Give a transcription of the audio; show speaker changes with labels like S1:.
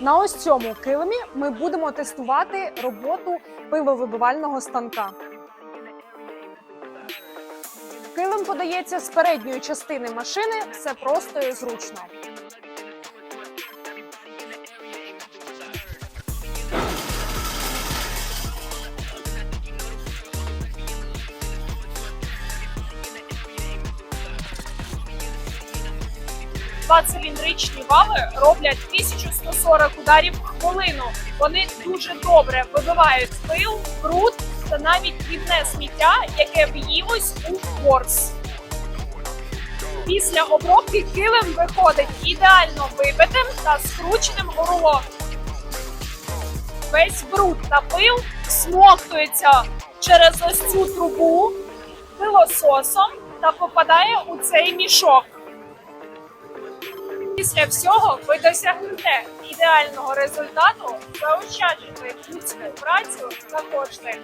S1: На ось цьому килимі ми будемо тестувати роботу пивовибивального станка. Килим подається з передньої частини машини, все просто і зручно.
S2: Два циліндричні вали роблять 1140 ударів в хвилину. Вони дуже добре вибивають пил, бруд та навіть дрібне сміття, яке в'їлось у ворс. Після обробки килим виходить ідеально вибитим та скрученим у. Весь бруд та пил смоктується через ось цю трубу пилососом та попадає у цей мішок. Після всього ви досягнете ідеального результату, заощаджуйте людську працю та кошти.